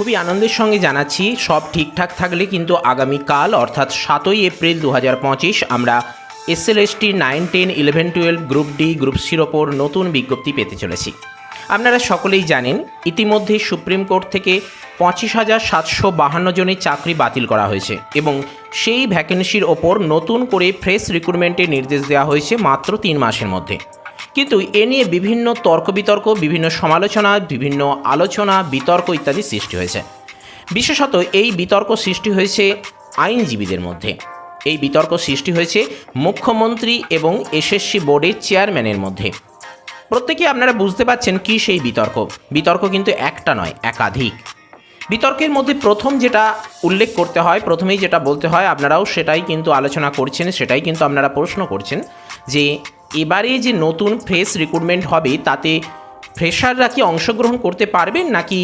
খুবই আনন্দের সঙ্গে জানাচ্ছি, সব ঠিকঠাক থাকলে কিন্তু আগামীকাল, অর্থাৎ সাতই এপ্রিল দু হাজার পঁচিশ, আমরা SLST nine ten eleven twelve group D group সির ওপর নতুন বিজ্ঞপ্তি পেতে চলেছি। আপনারা সকলেই জানেন, ইতিমধ্যে সুপ্রিম কোর্ট থেকে পঁচিশ হাজার সাতশো বাহান্ন জনের চাকরি বাতিল করা হয়েছে এবং সেই ভ্যাকেন্সির ওপর নতুন করে ফ্রেশ রিক্রুটমেন্টের নির্দেশ দেওয়া হয়েছে মাত্র তিন মাসের মধ্যে। কিন্তু এ নিয়ে বিভিন্ন তর্ক বিতর্ক বিভিন্ন সমালোচনা, বিভিন্ন আলোচনা, বিতর্ক ইত্যাদি সৃষ্টি হয়েছে। বিশেষত এই বিতর্ক সৃষ্টি হয়েছে আইনজীবীদের মধ্যে। এই বিতর্ক সৃষ্টি হয়েছে মুখ্যমন্ত্রী এবং এসএসসি বোর্ডের চেয়ারম্যানের মধ্যে। প্রত্যেকে আপনারা বুঝতে পারছেন কি সেই বিতর্ক। বিতর্ক কিন্তু একটা নয়, একাধিক। বিতর্কের মধ্যে প্রথম যেটা উল্লেখ করতে হয়, প্রথমেই যেটা বলতে হয়, আপনারাও সেটাই কিন্তু আলোচনা করছেন, সেটাই কিন্তু আপনারা প্রশ্ন করছেন যে এবারে যে নতুন ফ্রেশ রিক্রুটমেন্ট হবে, তাতে ফ্রেশাররা কি অংশগ্রহণ করতে পারবেন? নাকি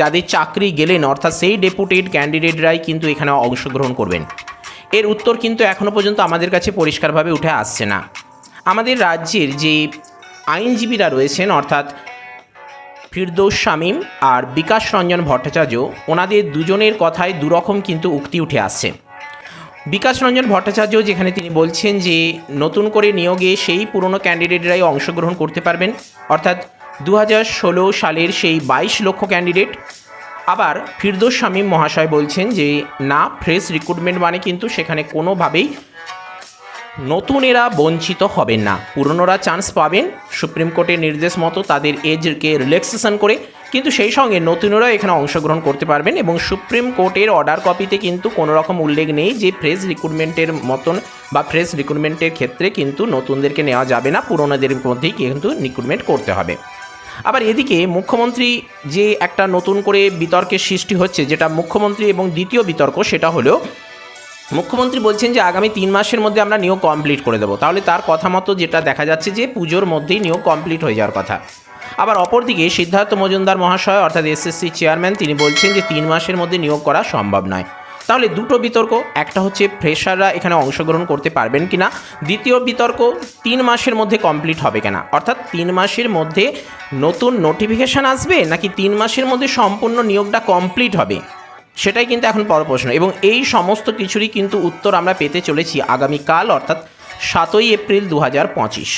যাদের চাকরি গেলেন, অর্থাৎ সেই ডেপুটেড ক্যান্ডিডেটরাই কিন্তু এখানে অংশগ্রহণ করবেন? এর উত্তর কিন্তু এখনও পর্যন্ত আমাদের কাছে পরিষ্কারভাবে উঠে আসছে না। আমাদের রাজ্যের যে আইনজীবীরা রয়েছেন, অর্থাৎ ফিরদৌস শামীম আর বিকাশ রঞ্জন ভট্টাচার্য, ওনাদের দুজনের কথায় দুরকম কিন্তু উক্তি উঠে আসছে। বিকাশ রঞ্জন ভট্টাচার্য, যেখানে তিনি বলছেন যে, নতুন করে নিয়োগে সেই পুরনো ক্যান্ডিডেটরাই অংশগ্রহণ করতে পারবেন। অর্থাৎ দু সালের সেই বাইশ লক্ষ ক্যান্ডিডেট আবার ফিরদৌস শামীম মহাশয় বলছেন যে, না ফ্রেশ রিক্রুটমেন্ট মানে কিন্তু সেখানে কোনোভাবেই নতুনেরা বঞ্চিত হবেন না। পুরনোরা চান্স পাবেন। সুপ্রিম কোর্টের নির্দেশ মতো তাদের এজকে রিল্যাক্সেশন করে, কিন্তু সেই সঙ্গে নতুনরা এখানে অংশগ্রহণ করতে পারবেন এবং সুপ্রিম কোর্টের অর্ডার কপিতে কিন্তু কোনো রকম উল্লেখ নেই যে ফ্রেশ রিক্রুটমেন্টের মতন বা ফ্রেশ রিক্রুটমেন্টের ক্ষেত্রে কিন্তু নতুনদেরকে নেওয়া যাবে না। পুরনোদের মধ্যেই কিন্তু রিক্রুটমেন্ট করতে হবে। আবার এদিকে মুখ্যমন্ত্রী যে একটা নতুন করে বিতর্কের সৃষ্টি হচ্ছে, যেটা মুখ্যমন্ত্রী এবং দ্বিতীয় বিতর্ক, সেটা হলো মুখ্যমন্ত্রী বলছেন যে আগামী তিন মাসের মধ্যে আমরা নিয়োগ কমপ্লিট করে দেবো। তাহলে তার কথা মতো যেটা দেখা যাচ্ছে যে পুজোর মধ্যেই নিয়োগ কমপ্লিট হয়ে যাওয়ার কথা। আবার অপরদিকে সিদ্ধার্থ মজুমদার মহাশয় অর্থাৎ এসএসসি চেয়ারম্যান তিনি বলছেন যে তিন মাসের মধ্যে নিয়োগ করা সম্ভব নয়। তাহলে দুটো বিতর্ক, একটা হচ্ছে ফ্রেশাররা এখানে অংশগ্রহণ করতে পারবেন কিনা, দ্বিতীয় বিতর্ক, তিন মাসের মধ্যে কমপ্লিট হবে কিনা? অর্থাৎ তিন মাসের মধ্যে নতুন নোটিফিকেশান আসবে নাকি তিন মাসের মধ্যে সম্পূর্ণ নিয়োগটা কমপ্লিট হবে? সেটাই কিন্তু এখন বড় প্রশ্ন। এবং এই সমস্ত কিছুরই কিন্তু উত্তর আমরা পেতে চলেছি আগামীকাল, অর্থাৎ সাতই এপ্রিল দু হাজার পঁচিশ।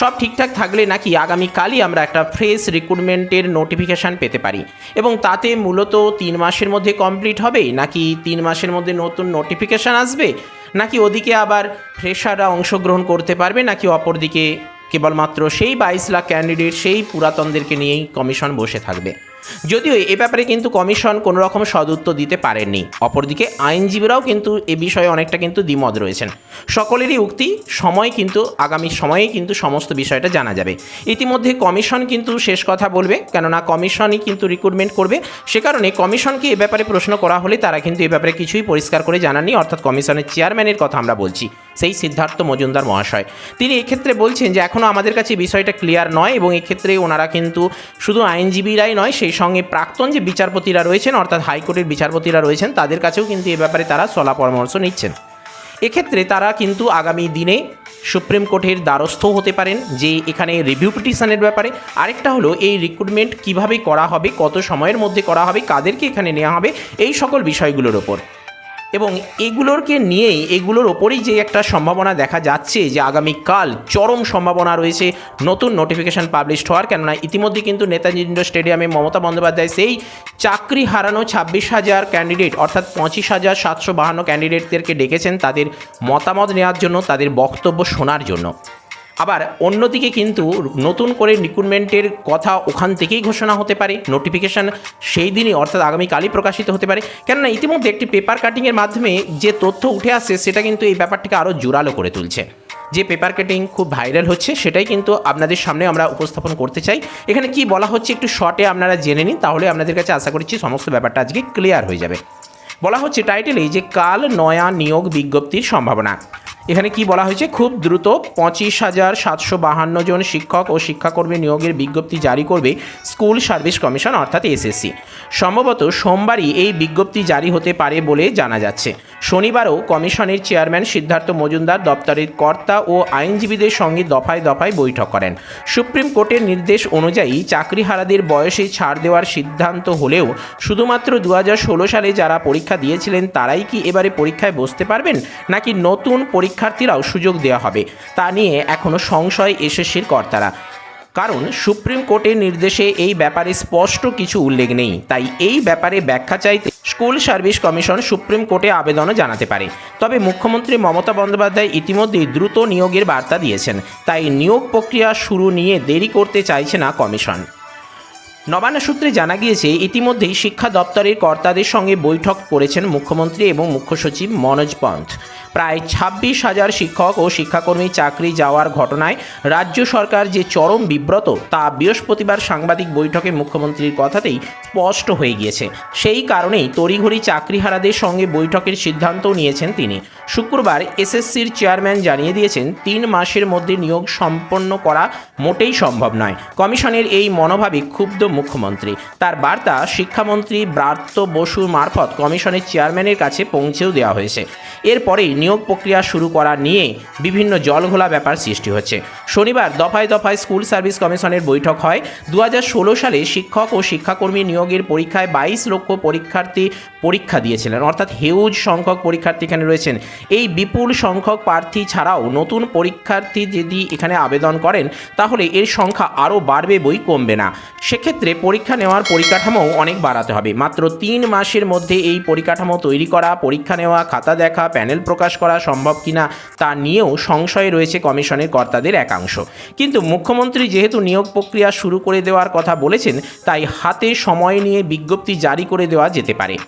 সব ঠিকঠাক থাকলে নাকি আগামীকালই আমরা একটা ফ্রেশ রিক্রুটমেন্টের নোটিফিকেশান পেতে পারি। এবং তাতে মূলত তিন মাসের মধ্যে কমপ্লিট হবে? নাকি তিন মাসের মধ্যে নতুন নোটিফিকেশান আসবে? নাকি ওদিকে আবার ফ্রেশাররা অংশগ্রহণ করতে পারবে? নাকি অপরদিকে কেবলমাত্র সেই বাইশ লাখ ক্যান্ডিডেট সেই পুরাতনদেরকে নিয়েই কমিশন বসে থাকবে? যদিও এ ব্যাপারে কিন্তু কমিশন কোনো রকম সদুত্তর দিতে পারেননি। অপরদিকে আইনজীবীরাও কিন্তু এ বিষয়ে অনেকটা কিন্তু দ্বিমত রয়েছেন। সকলেরই উক্তি, সময় কিন্তু, আগামী সময়ে কিন্তু সমস্ত বিষয়টা জানা যাবে। ইতিমধ্যে কমিশন কিন্তু শেষ কথা বলবে, কেননা কমিশনই কিন্তু রিক্রুটমেন্ট করবে। সে কারণে কমিশনকে এ ব্যাপারে প্রশ্ন করা হলে তারা কিন্তু এ ব্যাপারে কিছুই পরিষ্কার করে জানাননি, অর্থাৎ কমিশনের চেয়ারম্যানের কথা আমরা বলছি, সেই সিদ্ধার্থ মজুমদার মহাশয়। তিনি এক্ষেত্রে বলছেন যে এখনও আমাদের কাছে বিষয়টা ক্লিয়ার নয় এবং এক্ষেত্রে ওনারা কিন্তু শুধু আইনজীবীরাই নয়, সেই সঙ্গে প্রাক্তন যে বিচারপতিরা রয়েছেন, অর্থাৎ হাইকোর্টের বিচারপতিরা রয়েছেন, তাদের কাছেও কিন্তু এ ব্যাপারে তারা সলা পরামর্শ নিচ্ছেন। এক্ষেত্রে তারা কিন্তু আগামী দিনে সুপ্রিম কোর্টের দ্বারস্থ হতে পারেন, যে এখানে রিভিউ পিটিশনের ব্যাপারে। আরেকটা হলো, এই রিক্রুটমেন্ট কীভাবে করা হবে, কত সময়ের মধ্যে করা হবে, কাদেরকে এখানে নেওয়া হবে, এই সকল বিষয়গুলোর ওপর। এবং এগুলোরকে নিয়েই, এগুলোর ওপরেই যে একটা সম্ভাবনা দেখা যাচ্ছে যে আগামীকাল চরম সম্ভাবনা রয়েছে, নতুন নোটিফিকেশান পাবলিশড হওয়ার। কেননা ইতিমধ্যে কিন্তু নেতাজি ইন্ডোর স্টেডিয়ামে মমতা বন্দ্যোপাধ্যায় সেই চাকরি হারানো ছাব্বিশ হাজার ক্যান্ডিডেট অর্থাৎ পঁচিশ হাজার সাতশো বাহান্ন ক্যান্ডিডেটদেরকে ডেকেছেন তাদের মতামত নেওয়ার জন্য, তাদের বক্তব্য শোনার জন্য। আবার অন্যদিকে কিন্তু নতুন করে রিক্রুটমেন্টের কথা ওখান থেকেই ঘোষণা হতে পারে নোটিফিকেশান সেই দিনই অর্থাৎ আগামীকালই প্রকাশিত হতে পারে। কেননা ইতিমধ্যে একটি পেপার কাটিংয়ের মাধ্যমে যে তথ্য উঠে আসছে সেটা কিন্তু এই ব্যাপারটিকে আরও জোরালো করে তুলছে। যে পেপার কাটিং খুব ভাইরাল হচ্ছে সেটাই কিন্তু আপনাদের সামনে আমরা উপস্থাপন করতে চাই। এখানে কি বলা হচ্ছে একটু শর্টে আপনারা জেনে নিন, তাহলে আপনাদের কাছে আশা করছি সমস্ত ব্যাপারটা আজকে ক্লিয়ার হয়ে যাবে। বলা হচ্ছে টাইটেলেই যে কাল নয়া নিয়োগ বিজ্ঞপ্তির সম্ভাবনা। এখানে কি বলা হয়েছে? খুব দ্রুত পঁচিশ হাজার সাতশো বাহান্ন জন শিক্ষক ও শিক্ষাকর্মী নিয়োগের বিজ্ঞপ্তি জারি করবে স্কুল সার্ভিস কমিশন, অর্থাৎ এসএসসি। সম্ভবত সোমবারই এই বিজ্ঞপ্তি জারি হতে পারে বলে জানা যাচ্ছে। শনিবারও কমিশনের চেয়ারম্যান সিদ্ধার্থ মজুমদার দপ্তরের কর্তা ও আইনজীবীদের সঙ্গে দফায় দফায় বৈঠক করেন। সুপ্রিম কোর্টের নির্দেশ অনুযায়ী চাকরিহারাদের বয়সে ছাড় দেওয়ার সিদ্ধান্ত হলেও শুধুমাত্র দু হাজার ষোলো সালে যারা পরীক্ষা দিয়েছিলেন তারাই কি এবারে পরীক্ষায় বসতে পারবেন? নাকি নতুন পরীক্ষার্থীরাও সুযোগ দেওয়া হবে? তা নিয়ে এখনও সংশয় এসএসসির কর্তারা। কারণ সুপ্রিম কোর্টের নির্দেশে এই ব্যাপারে স্পষ্ট কিছু উল্লেখ নেই। তাই এই ব্যাপারে ব্যাখ্যা চাইতে স্কুল সার্ভিস কমিশন সুপ্রিম কোর্টে আবেদনও জানাতে পারে। তবে মুখ্যমন্ত্রী মমতা বন্দ্যোপাধ্যায় ইতিমধ্যেই দ্রুত নিয়োগের বার্তা দিয়েছেন। তাই নিয়োগ প্রক্রিয়া শুরু নিয়ে দেরি করতে চাইছে না কমিশন। নবান্ন সূত্রে জানা গিয়েছে, ইতিমধ্যেই শিক্ষা দপ্তরের কর্তাদের সঙ্গে বৈঠক করেছেন মুখ্যমন্ত্রী এবং মুখ্য সচিব মনোজ পন্থ। প্রায় ছাব্বিশ হাজার শিক্ষক ও শিক্ষাকর্মী চাকরি যাওয়ার ঘটনায় রাজ্য সরকার যে চরম বিব্রত তা বৃহস্পতিবার সাংবাদিক বৈঠকে মুখ্যমন্ত্রীর কথাতেই স্পষ্ট হয়ে গিয়েছে। সেই কারণেই তড়িঘড়ি চাকরিহারাদের সঙ্গে বৈঠকের সিদ্ধান্তও নিয়েছেন তিনি। শুক্রবার এসএসসির চেয়ারম্যান জানিয়ে দিয়েছেন, তিন মাসের মধ্যে নিয়োগ সম্পন্ন করা মোটেই সম্ভব নয়। কমিশনের এই মনোভাবে ক্ষুব্ধ মুখ্যমন্ত্রী। তার বার্তা শিক্ষামন্ত্রী ব্রাত্য বসুর মারফত কমিশনের চেয়ারম্যানের কাছে পৌঁছেও দেওয়া হয়েছে। এরপরেই নিয়োগ প্রক্রিয়া শুরু করা নিয়ে বিভিন্ন জলঘোলা ব্যাপার সৃষ্টি হচ্ছে। শনিবার দফায় দফায় স্কুল সার্ভিস কমিশনের বৈঠক হয়। দু হাজার ষোলো সালে শিক্ষক ও শিক্ষাকর্মী নিয়োগের পরীক্ষায় বাইশ লক্ষ পরীক্ষার্থী পরীক্ষা দিয়েছিলেন। অর্থাৎ হিউজ সংখ্যক পরীক্ষার্থী এখানে রয়েছেন। এই বিপুল সংখ্যক প্রার্থী ছাড়াও নতুন পরীক্ষার্থী যদি এখানে আবেদন করেন, তাহলে এর সংখ্যা আরও বাড়বে বই কমবে না। সেক্ষেত্রে পরীক্ষা নেওয়ার পরিকাঠামো অনেক বাড়াতে হবে। মাত্র তিন মাসের মধ্যে এই পরিকাঠামো তৈরি করা, পরীক্ষা নেওয়া, খাতা দেখা, প্যানেল প্রকাশ করা সম্ভব কিনা তা নিয়েও সংশয়ে রয়েছে কমিশনের কর্তাদের একাংশ। কিন্তু মুখ্যমন্ত্রী যেহেতু নিয়োগ প্রক্রিয়া শুরু করে দেওয়ার কথা বলেছেন, তাই হাতে সময় নিয়ে বিজ্ঞপ্তি জারি করে দেওয়া যেতে পারে।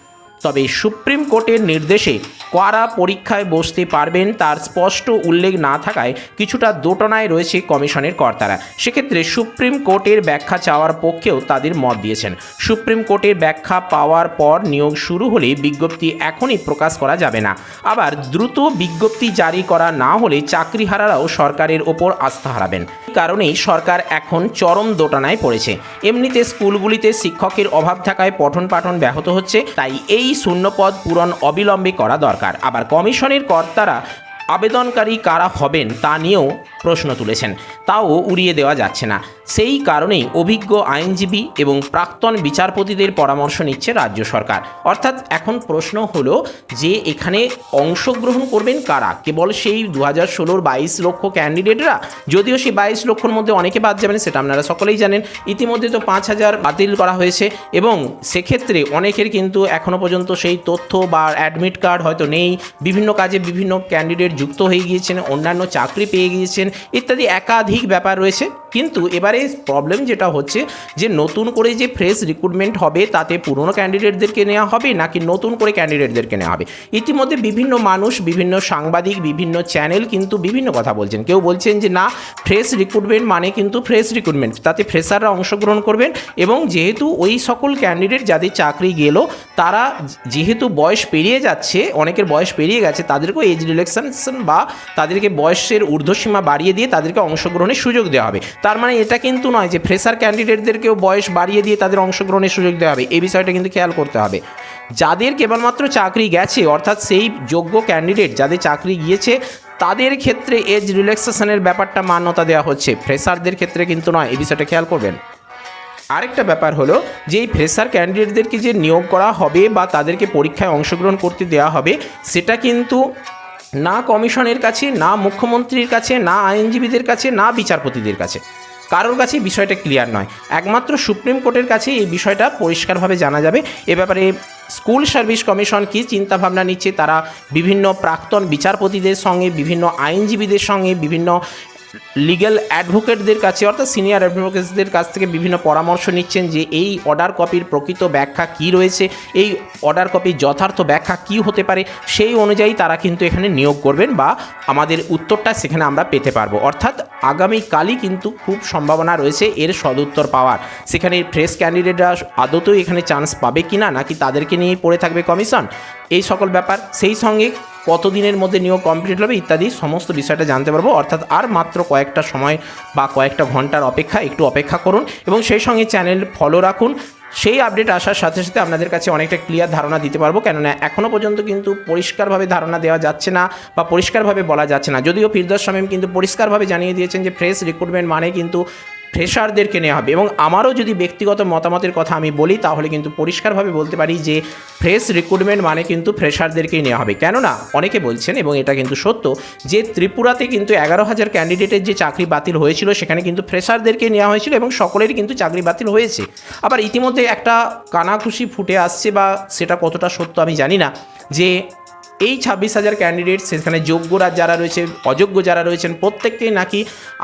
তবে সুপ্রিম কোর্টের নির্দেশে কারা পরীক্ষায় বসতে পারবেন তার স্পষ্ট উল্লেখ না থাকায় কিছুটা দোটনায় রয়েছে কমিশনের কর্তারা। সেক্ষেত্রে সুপ্রিম কোর্টের ব্যাখ্যা চাওয়ার পক্ষেও তাদের মত দিয়েছেন। সুপ্রিম কোর্টের ব্যাখ্যা পাওয়ার পর নিয়োগ শুরু হলে বিজ্ঞপ্তি এখনই প্রকাশ করা যাবে না। আবার দ্রুত বিজ্ঞপ্তি জারি করা না হলে চাকরিহারারাও সরকারের ওপর আস্থা হারাবেন। কারণেই সরকার এখন চরম দোটানায় পড়েছে। এমনিতে স্কুলগুলিতে শিক্ষকের অভাব থাকায় পঠন পাঠন ব্যাহত হচ্ছে, তাই এই শূন্যপদ পূরণ অবিলম্বে করা দরকার। আবার কমিশনের কর্তারা আবেদনকারী কারা হবেন তা নিয়েও প্রশ্ন তুলেছেন। তাও উড়িয়ে দেওয়া যাচ্ছে না। সেই কারণেই অভিজ্ঞ আইনজীবী এবং প্রাক্তন বিচারপতিদের পরামর্শ নিচ্ছে রাজ্য সরকার। অর্থাৎ এখন প্রশ্ন হলো যে এখানে অংশগ্রহণ করবেন কারা? কেবল সেই দু হাজার ষোলোর বাইশ লক্ষ ক্যান্ডিডেটরা? যদিও সেই বাইশ লক্ষর মধ্যে অনেকে বাদ যাবেন, সেটা আপনারা সকলেই জানেন। ইতিমধ্যে তো পাঁচ হাজার বাতিল করা হয়েছে এবং সেক্ষেত্রে অনেকের কিন্তু এখনও পর্যন্ত সেই তথ্য বা অ্যাডমিট কার্ড হয়তো নেই। বিভিন্ন কাজে বিভিন্ন ক্যান্ডিডেট যুক্ত হয়ে গিয়েছেন, অন্যান্য চাকরি পেয়ে গিয়েছেন ইত্যাদি একাধিক ব্যাপার রয়েছে। কিন্তু এবারে প্রবলেম যেটা হচ্ছে যে নতুন করে যে ফ্রেশ রিক্রুটমেন্ট হবে, তাতে পুরনো ক্যান্ডিডেটদেরকে নেওয়া হবে নাকি নতুন করে ক্যান্ডিডেটদেরকে নেওয়া হবে? ইতিমধ্যে বিভিন্ন মানুষ, বিভিন্ন সাংবাদিক, বিভিন্ন চ্যানেল কিন্তু বিভিন্ন কথা বলছেন। কেউ বলছেন যে না ফ্রেশ রিক্রুটমেন্ট মানে কিন্তু ফ্রেশ রিক্রুটমেন্ট তাতে ফ্রেশাররা অংশগ্রহণ করবেন এবং যেহেতু ওই সকল ক্যান্ডিডেট যাদের চাকরি গেল, তারা যেহেতু বয়স পেরিয়ে যাচ্ছে, অনেকের বয়স পেরিয়ে গেছে, তাদেরকেও এজ রিলেকশন বা তাদেরকে বয়সের ঊর্ধ্বসীমা বাড়িয়ে দিয়ে তাদেরকে অংশগ্রহণের সুযোগ দেওয়া হবে। তার মানে এটা কিন্তু নয় যে ফ্রেশার ক্যান্ডিডেটদেরকেও বয়স বাড়িয়ে দিয়ে তাদের অংশগ্রহণের সুযোগ দেওয়া হবে। এই বিষয়টা কিন্তু খেয়াল করতে হবে। যাদের কেবলমাত্র চাকরি গেছে, অর্থাৎ সেই যোগ্য ক্যান্ডিডেট যাদের চাকরি গিয়েছে, তাদের ক্ষেত্রে এজ রিল্যাক্সেশনের ব্যাপারটা মান্যতা দেওয়া হচ্ছে। ফ্রেশারদের ক্ষেত্রে কিন্তু নয়, এই বিষয়টা খেয়াল করবেন। আরেকটা ব্যাপার হলো যে এই ফ্রেশার ক্যান্ডিডেটদেরকে যে নিয়োগ করা হবে বা তাদেরকে পরীক্ষায় অংশগ্রহণ করতে দেওয়া হবে, সেটা কিন্তু না কমিশনের কাছে, না মুখ্যমন্ত্রীর কাছে, না আইনজীবীদের কাছে, না বিচারপতিদের কাছে। কারোর কাছে বিষয়টা ক্লিয়ার নয়। একমাত্র সুপ্রিম কোর্টের কাছে এই বিষয়টা পরিষ্কারভাবে জানা যাবে। এ ব্যাপারে স্কুল সার্ভিস কমিশন কী চিন্তাভাবনা নিচ্ছে? তারা বিভিন্ন প্রাক্তন বিচারপতিদের সঙ্গে, বিভিন্ন আইনজীবীদের সঙ্গে, বিভিন্ন লিগ্যাল অ্যাডভোকেটদের কাছে, অর্থাৎ সিনিয়র অ্যাডভোকেটসদের কাছ থেকে বিভিন্ন পরামর্শ নিচ্ছেন যে এই অর্ডার কপির প্রকৃত ব্যাখ্যা কী রয়েছে, এই অর্ডার কপির যথার্থ ব্যাখ্যা কী হতে পারে, সেই অনুযায়ী তারা কিন্তু এখানে নিয়োগ করবেন বা আমাদের উত্তরটা সেখানে আমরা পেতে পারব। অর্থাৎ আগামীকালই কিন্তু খুব সম্ভাবনা রয়েছে এর সদুত্তর পাওয়ার। সেখানে ফ্রেশ ক্যান্ডিডেটরা আদতেও এখানে চান্স পাবে কি না নাকি তাদেরকে নিয়েই পড়ে থাকবে কমিশন এই সকল ব্যাপার, সেই সঙ্গে কতদিনের মধ্যে নিয়োগ কমপ্লিট হবে ইত্যাদি সমস্ত বিষয়টা জানতে পারব। অর্থাৎ আর মাত্র কয়েকটা সময় বা কয়েকটা ঘণ্টার অপেক্ষা, একটু অপেক্ষা করুন এবং সেই সঙ্গে চ্যানেল ফলো রাখুন। সেই আপডেট আসার সাথে সাথে আপনাদের কাছে অনেকটা ক্লিয়ার ধারণা দিতে পারব। কেননা এখনও পর্যন্ত কিন্তু পরিষ্কারভাবে ধারণা দেওয়া যাচ্ছে না বা পরিষ্কারভাবে বলা যাচ্ছে না। যদিও ফিরদোস শামীম কিন্তু পরিষ্কারভাবে জানিয়ে দিয়েছেন যে ফ্রেশ রিক্রুটমেন্ট মানে কিন্তু ফ্রেশারদেরকে নেওয়া হবে। এবং আমারও যদি ব্যক্তিগত মতামতের কথা আমি বলি, তাহলে কিন্তু পরিষ্কারভাবে বলতে পারি যে ফ্রেশ রিক্রুটমেন্ট মানে কিন্তু ফ্রেশারদেরকেই নেওয়া হবে। কেননা, অনেকে বলছেন, এবং এটা কিন্তু সত্য, যে ত্রিপুরাতে কিন্তু এগারো হাজার ক্যান্ডিডেটের যে চাকরি বাতিল হয়েছিল, সেখানে কিন্তু ফ্রেশারদেরকে নেওয়া হয়েছিল এবং সকলেরই কিন্তু চাকরি বাতিল হয়েছে। আবার ইতিমধ্যে একটা কানাঘুষি ফুটে আসছে বা সেটা কতটা সত্য আমি জানি না, যে এই ছাব্বিশ হাজার ক্যান্ডিডেট সেখানে যোগ্যরা যারা রয়েছে, অযোগ্য যারা রয়েছেন, প্রত্যেককেই নাকি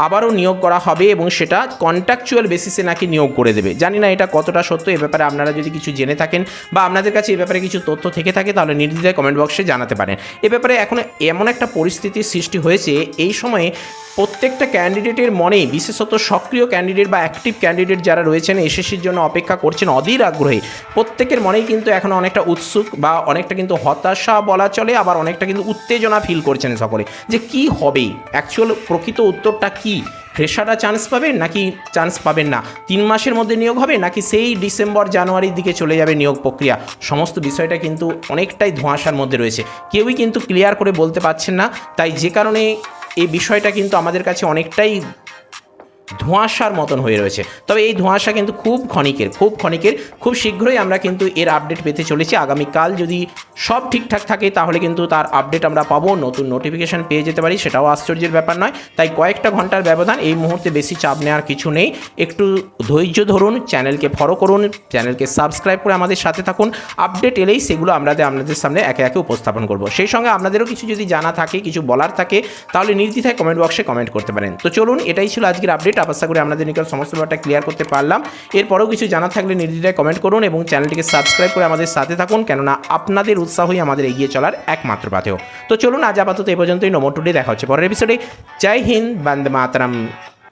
আবারও নিয়োগ করা হবে এবং সেটা কন্ট্রাকচুয়াল বেসিসে নাকি নিয়োগ করে দেবে। জানি না এটা কতটা সত্য, এ ব্যাপারে আপনারা যদি কিছু জেনে থাকেন বা আপনাদের কাছে এ ব্যাপারে কিছু তথ্য থেকে থাকে, তাহলে নির্দ্বিধায় কমেন্ট বক্সে জানাতে পারেন। এ ব্যাপারে এখন এমন একটা পরিস্থিতির সৃষ্টি হয়েছে, এই সময়ে প্রত্যেকটা ক্যান্ডিডেটের মনেই, বিশেষত সক্রিয় ক্যান্ডিডেট বা অ্যাক্টিভ ক্যান্ডিডেট যারা রয়েছেন, এসএসসির জন্য অপেক্ষা করছেন অধীর আগ্রহে, প্রত্যেকের মনেই কিন্তু এখন অনেকটা উৎসুক বা অনেকটা কিন্তু হতাশা বলা চলে, আবার অনেকটা কিন্তু উত্তেজনা ফিল করছেন সকলে। যে কি হবে? অ্যাকচুয়াল প্রকৃত উত্তরটা কি? ফ্রেশাররা চান্স পাবেন নাকি চান্স পাবেন না? তিন মাসের মধ্যে নিয়োগ হবে নাকি সেই ডিসেম্বর, জানুয়ারির দিকে চলে যাবে নিয়োগ প্রক্রিয়া? সমস্ত বিষয়টা কিন্তু অনেকটাই ধোঁয়াশার মধ্যে রয়েছে। কেউই কিন্তু ক্লিয়ার করে বলতে পারছেন না। তাই যে কারণে এই বিষয়টা কিন্তু আমাদের কাছে অনেকটাই ধোঁয়াশার মতন হয়ে রয়েছে। তবে এই ধোঁয়াশা কিন্তু খুব ক্ষণিকের খুব ক্ষণিকের। খুব শীঘ্রই আমরা কিন্তু এর আপডেট পেতে চলেছি। আগামীকাল যদি সব ঠিকঠাক থাকে, তাহলে কিন্তু তার আপডেট আমরা পাবো। নতুন নোটিফিকেশান পেয়ে যেতে পারি, সেটাও আশ্চর্যের ব্যাপার নয়। তাই কয়েকটা ঘণ্টার ব্যবধান, এই মুহূর্তে বেশি চাপ নেওয়ার কিছু নেই। একটু ধৈর্য ধরুন চ্যানেলকে ফলো করুন চ্যানেলকে সাবস্ক্রাইব করে আমাদের সাথে থাকুন। আপডেট এলেই সেগুলো আমরা আপনাদের সামনে একে একে উপস্থাপন করব। সেই সঙ্গে আপনাদেরও কিছু যদি জানা থাকে, কিছু বলার থাকে, তাহলে নির্দ্বিধায় কমেন্ট বক্সে কমেন্ট করতে পারেন। তো চলুন, এটাই ছিল আজকের আপডেট আশা করি আপনাদের নিকট সমস্ত ব্যাপারটা ক্লিয়ার করতে পারলাম। এরপরেও কিছু জানা থাকলে নির্দ্বিধায় কমেন্ট করুন এবং চ্যানেলটিকে সাবস্ক্রাইব করে আমাদের সাথে থাকুন, কেননা আপনাদের উৎসাহই আমাদের এগিয়ে চলার একমাত্র পাথেয়। তো চলুন আজ আপাতত এ পর্যন্তই। নম্বর টুডে দেখা হচ্ছে পরের এপিসোডে জয় হিন্দ, বন্দে মাতরম।